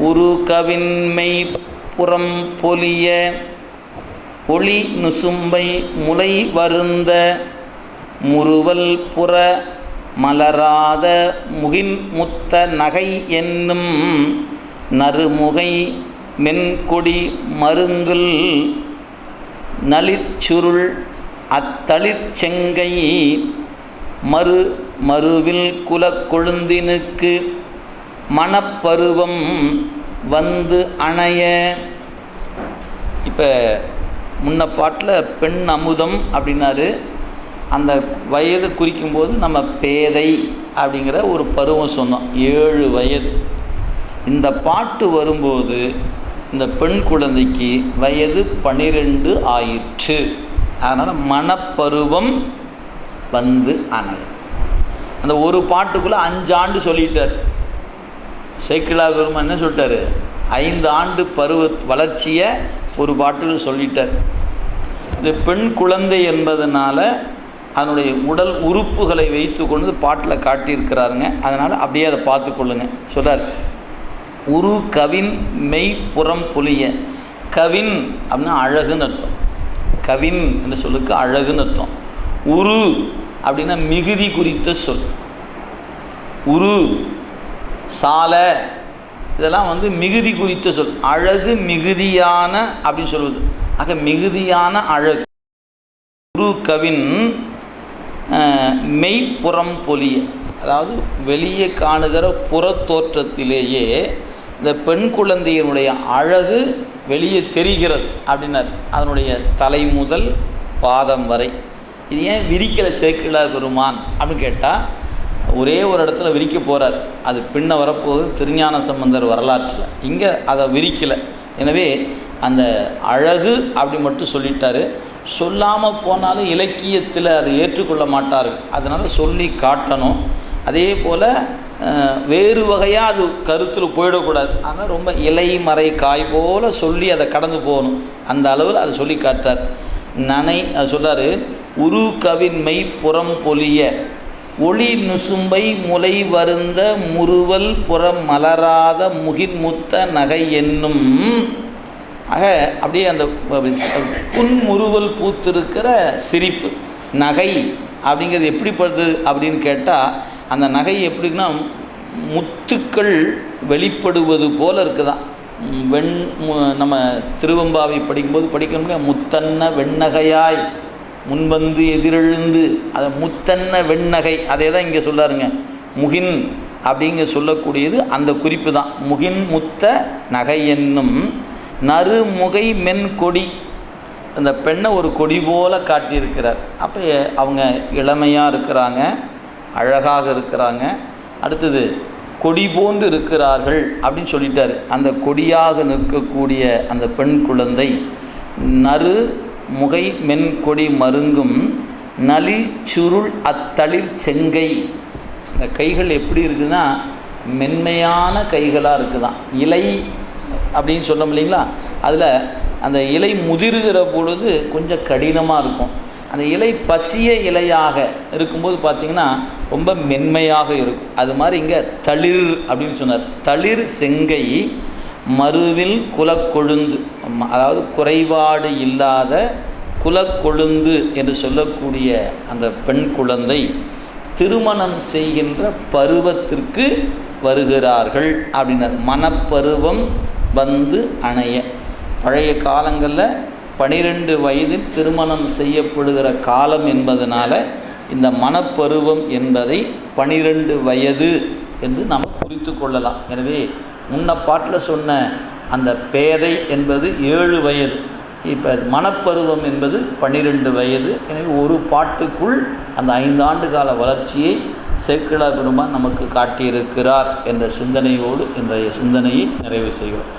உரு கவின்மை புறம் பொலிய ஒளி நுசும்பை முலை வருந்த முறுவல் புற மலராத முகின் முத்த நகை என்னும் நறுமுகை மென்கொடி மருங்குல் நளிச்சுருள் அத்தளிர்ச்செங்கை மறு மறுவில் குலக்கொழுந்தினுக்கு மணப்பருவம் வந்து அணைய. இப்போ முன்ன பாட்டில் பெண் அமுதம் அப்படின்னாரு. அந்த வயது குறிக்கும்போது நம்ம பேதை அப்படிங்கிற ஒரு பருவம் சொன்னோம். ஏழு வயது. இந்த பாட்டு வரும்போது இந்த பெண் குழந்தைக்கு வயது பனிரெண்டு ஆயிற்று. அதனால் மனப்பருவம் வந்து அணையும். அந்த ஒரு பாட்டுக்குள்ளே அஞ்சாண்டு சொல்லிட்டார். சேக்கிழா பெருமான் என்ன சொல்லிட்டாரு? ஐந்து ஆண்டு பருவ வளர்ச்சியை ஒரு பாட்டில் சொல்லிட்டார். இது பெண் குழந்தை என்பதனால் அதனுடைய உடல் உறுப்புகளை வைத்து கொண்டு பாட்டில் காட்டியிருக்கிறாருங்க. அதனால் அப்படியே அதை பார்த்துக்கொள்ளுங்க சொல்கிறார் உரு கவின் மெய் புறம் புலிய. கவின் அப்படின்னா அழகுன்னு அர்த்தம். கவின் என்ற சொல்லுக்கு அழகுன்னு அர்த்தம். உரு அப்படின்னா மிகுதி குறித்த சொல். உரு சாலை இதெல்லாம் வந்து மிகுதி குறித்த சொல். அழகு மிகுதியான அப்படின்னு சொல்வது. ஆக மிகுதியான அழகு. குரு கவின் மெய்ப்புறம் பொலிய. அதாவது வெளியே காணுகிற புறத்தோற்றத்திலேயே இந்த பெண் குழந்தையினுடைய அழகு வெளியே தெரிகிறது அப்படின்னார். அதனுடைய தலை முதல் பாதம் வரை. இது ஏன் விரிக்கலை சேக்கிழார் பெருமான் அப்படின்னு கேட்டால் ஒரே ஒரு இடத்துல விரிக்க போகிறார் அது பின்ன வரப்போகுது. திருஞான சம்பந்தர் வரலாற்றில். இங்கே அதை விரிக்கலை. எனவே அந்த அழகு அப்படி மட்டும் சொல்லிட்டார். சொல்லாமல் போனாலும் இலக்கியத்தில் அதை ஏற்றுக்கொள்ள மாட்டார்கள். அதனால் சொல்லி காட்டணும். அதே போல் வேறு வகையாக அது கருத்தில் போயிடக்கூடாது. ஆனால் ரொம்ப இலை மறை காய் போல் சொல்லி அதை கடந்து போகணும். அந்த அளவில் அதை சொல்லி காட்டார் நனை சொல்கிறார் உரு கவின்மை புறம் பொலிய ஒளி நுசும்பை முலை வருந்த முறுவல் புறம் மலராத முகின்முத்த நகை என்னும். ஆக அப்படியே அந்த புன்முறுவல் பூத்திருக்கிற சிரிப்பு நகை அப்படிங்கிறது எப்படிப்படுது அப்படின்னு கேட்டால் அந்த நகை எப்படின்னா முத்துக்கள் வெளிப்படுவது போல் இருக்குதான் வெண் நம்ம திருவம்பாவை படிக்கும்போது படிக்கணும்னா முத்தன்ன வெண்ணகையாய். முன்வந்து எதிரெழுந்து அதை முத்தன்ன வெண்ணகை அதே தான் இங்கே சொல்லாருங்க. முகின் அப்படிங்க சொல்லக்கூடியது அந்த குறிப்பு தான். முகின் முத்த நகை என்னும் நறுமுகை மென் கொடி அந்த பெண்ணை ஒரு கொடி போல காட்டியிருக்கிறார். அப்போ அவங்க இளமையாக இருக்கிறாங்க அழகாக இருக்கிறாங்க. அடுத்தது கொடி போன்று இருக்கிறார்கள் அப்படின்னு சொல்லிட்டார். அந்த கொடியாக நிற்கக்கூடிய அந்த பெண் குழந்தை நறு முகை மென்கொடி மருங்கும் நலி சுருள் அத்தளிர் செங்கை. இந்த கைகள் எப்படி இருக்குதுன்னா மென்மையான கைகளாக இருக்குதான். இலை அப்படின்னு சொன்னோம் இல்லைங்களா? அதில் அந்த இலை முதிர்கிற பொழுது கொஞ்சம் கடினமாக இருக்கும். அந்த இலை பசிய இலையாக இருக்கும்போது பார்த்திங்கன்னா ரொம்ப மென்மையாக இருக்கும். அது மாதிரி இங்கே தளிர் அப்படின்னு சொன்னார். தளிர் செங்கை மறுவில் குலக்கொழுந்து அதாவது குறைபாடு இல்லாத குலக்கொழுந்து என்று சொல்லக்கூடிய அந்த பெண் குழந்தை திருமணம் செய்கின்ற பருவத்திற்கு வருகிறார்கள் அப்படின்னர். மனப்பருவம் வந்து அணைய. பழைய காலங்களில் பனிரெண்டு வயதில் திருமணம் செய்யப்படுகிற காலம் என்பதனால் இந்த மனப்பருவம் என்பதை பனிரெண்டு வயது என்று நாம் குறித்து கொள்ளலாம். எனவே முன்ன பாட்டில் சொன்ன அந்த பேதை என்பது ஏழு வயது. இப்போ மனப்பருவம் என்பது பன்னிரெண்டு வயது. எனவே ஒரு பாட்டுக்குள் அந்த ஐந்தாண்டு கால வளர்ச்சியை சேக்கிழா பெருமான் நமக்கு காட்டியிருக்கிறார் என்ற சிந்தனையோடு இன்றைய சிந்தனையை நிறைவு செய்கிறோம்.